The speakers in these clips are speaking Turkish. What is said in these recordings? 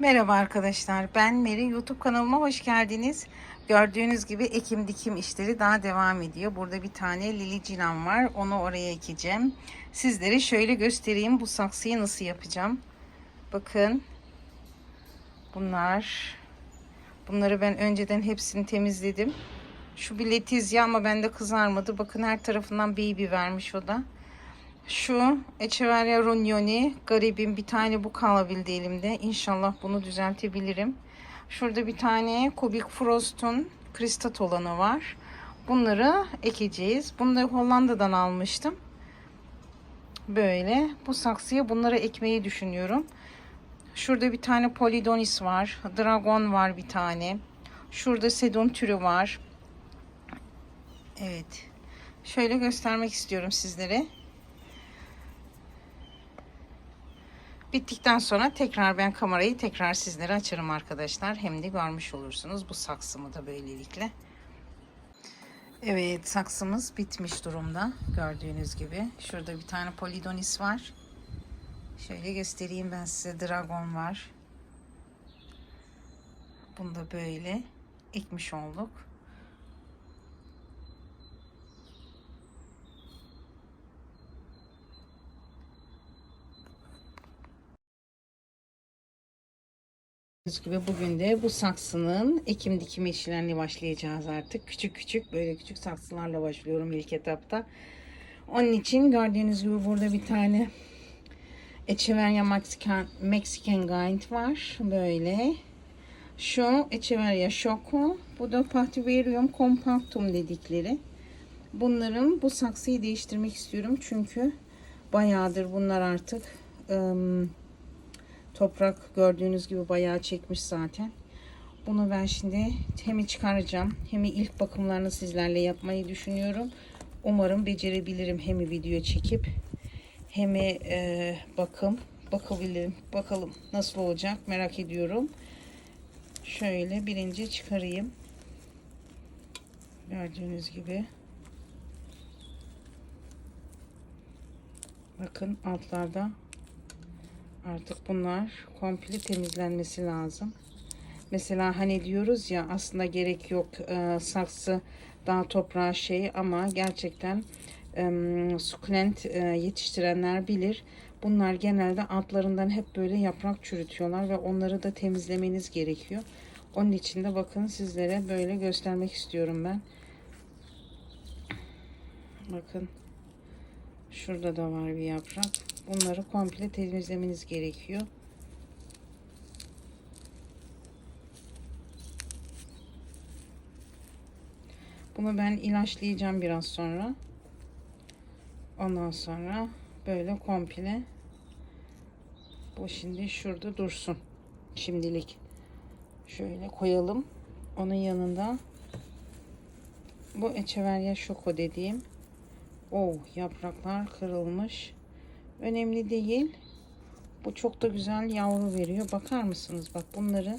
Merhaba arkadaşlar. Ben Meri. YouTube kanalıma hoş geldiniz. Gördüğünüz gibi ekim dikim işleri daha devam ediyor. Burada bir tane lili cinan var. Onu oraya ekeceğim. Sizlere şöyle göstereyim bu saksıyı nasıl yapacağım. Bakın. Bunlar. Bunları ben önceden hepsini temizledim. Şu bir letizya ama bende kızarmadı. Bakın her tarafından baby vermiş o da. Şu Echeverria Rognoni garibim bir tane bu kalabildi elimde. İnşallah bunu düzeltebilirim. Şurada bir tane Kubik Frost'un kristat olanı var. Bunları ekeceğiz. Bunu da Hollanda'dan almıştım. Böyle bu saksıya bunları ekmeyi düşünüyorum. Şurada bir tane Polidonis var. Dragon var bir tane. Şurada Sedon türü var. Evet. Şöyle göstermek istiyorum sizlere. Bittikten sonra tekrar ben kamerayı tekrar sizlere açarım arkadaşlar. Hem de görmüş olursunuz bu saksımı da böylelikle. Evet saksımız bitmiş durumda. Gördüğünüz gibi. Şurada bir tane polidonis var. Şöyle göstereyim ben size. Dragon var. Bunu da böyle ekmiş olduk. Gördüğünüz gibi bugün de bu saksının ekim dikim işlerini başlayacağız artık. Küçük küçük böyle küçük saksılarla başlıyorum ilk etapta. Onun için gördüğünüz gibi burada bir tane Echeverria Mexican, Mexican Giant var. Böyle. Şu Echeverria Choco. Bu da Pativerium Compactum dedikleri. Bunların bu saksıyı değiştirmek istiyorum. Çünkü bayağıdır bunlar artık ım, Toprak gördüğünüz gibi bayağı çekmiş zaten. Bunu ben şimdi hem çıkaracağım hem ilk bakımlarını sizlerle yapmayı düşünüyorum. Umarım becerebilirim hem video çekip hem e, bakım bakabilirim. Bakalım nasıl olacak merak ediyorum. Şöyle birinci çıkarayım. Gördüğünüz gibi. Bakın altlarda Artık bunlar komple temizlenmesi lazım. Mesela hani diyoruz ya aslında gerek yok e, saksı daha toprağa şey ama gerçekten e, sukulent e, yetiştirenler bilir. Bunlar genelde altlarından hep böyle yaprak çürütüyorlar ve onları da temizlemeniz gerekiyor. Onun için de bakın sizlere böyle göstermek istiyorum ben. Bakın. Şurada da var bir yaprak. Bunları komple temizlemeniz gerekiyor. Bunu ben ilaçlayacağım biraz sonra. Ondan sonra böyle komple bu şimdi şurada dursun. Şimdilik şöyle koyalım. Onun yanında bu Echeverria Şoko dediğim Oh yapraklar kırılmış. Önemli değil. Bu çok da güzel yavru veriyor. Bakar mısınız? Bak bunları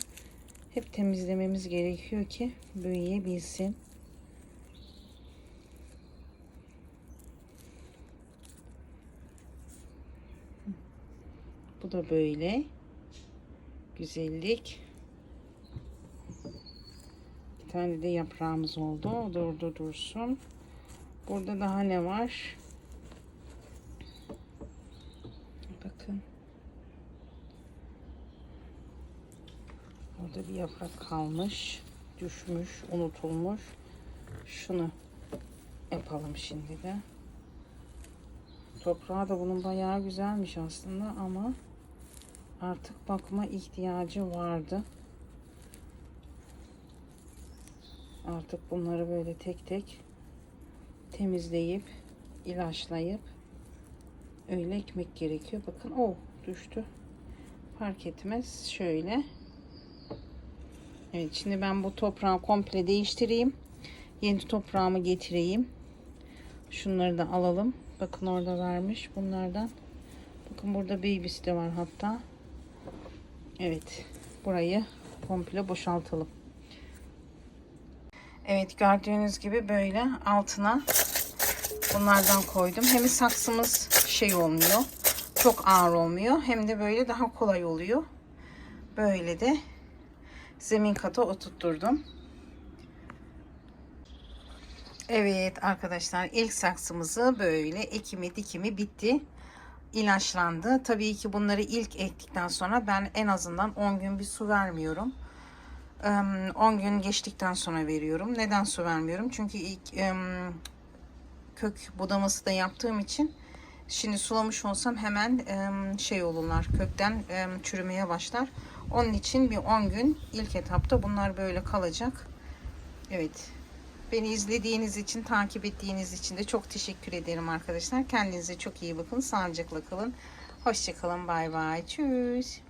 hep temizlememiz gerekiyor ki büyüyebilsin. Bu da böyle. Güzellik. Bir tane de yaprağımız oldu. O orada dursun. Burada daha ne var? Bakın. Orada bir yaprak kalmış. Düşmüş, unutulmuş. Şunu yapalım şimdi de. Toprağı da bunun bayağı güzelmiş aslında ama artık bakma ihtiyacı vardı. Artık bunları böyle tek tek temizleyip ilaçlayıp öyle ekmek gerekiyor. Bakın o oh, düştü. Fark etmez. Şöyle. Evet şimdi ben bu toprağı komple değiştireyim. Yeni toprağımı getireyim. Şunları da alalım. Bakın orada vermiş bunlardan. Bakın burada babysi de var hatta. Evet. Burayı komple boşaltalım. Evet gördüğünüz gibi böyle altına bunlardan koydum. Hem saksımız şey olmuyor. Çok ağır olmuyor. Hem de böyle daha kolay oluyor. Böyle de zemin kata oturtturdum. Evet arkadaşlar ilk saksımızı böyle ekimi dikimi bitti. İlaçlandı. Tabii ki bunları ilk ektikten sonra ben en azından 10 gün bir su vermiyorum. Em, 10 gün geçtikten sonra veriyorum. Neden su vermiyorum? Çünkü ilk kök budaması da yaptığım için şimdi sulamış olsam hemen em, şey olurlar kökten çürümeye başlar. Onun için bir 10 gün ilk etapta bunlar böyle kalacak. Evet. Beni izlediğiniz için, takip ettiğiniz için de çok teşekkür ederim arkadaşlar. Kendinize çok iyi bakın. Sağlıcakla kalın. Hoşçakalın. Bay bay. Tschüss.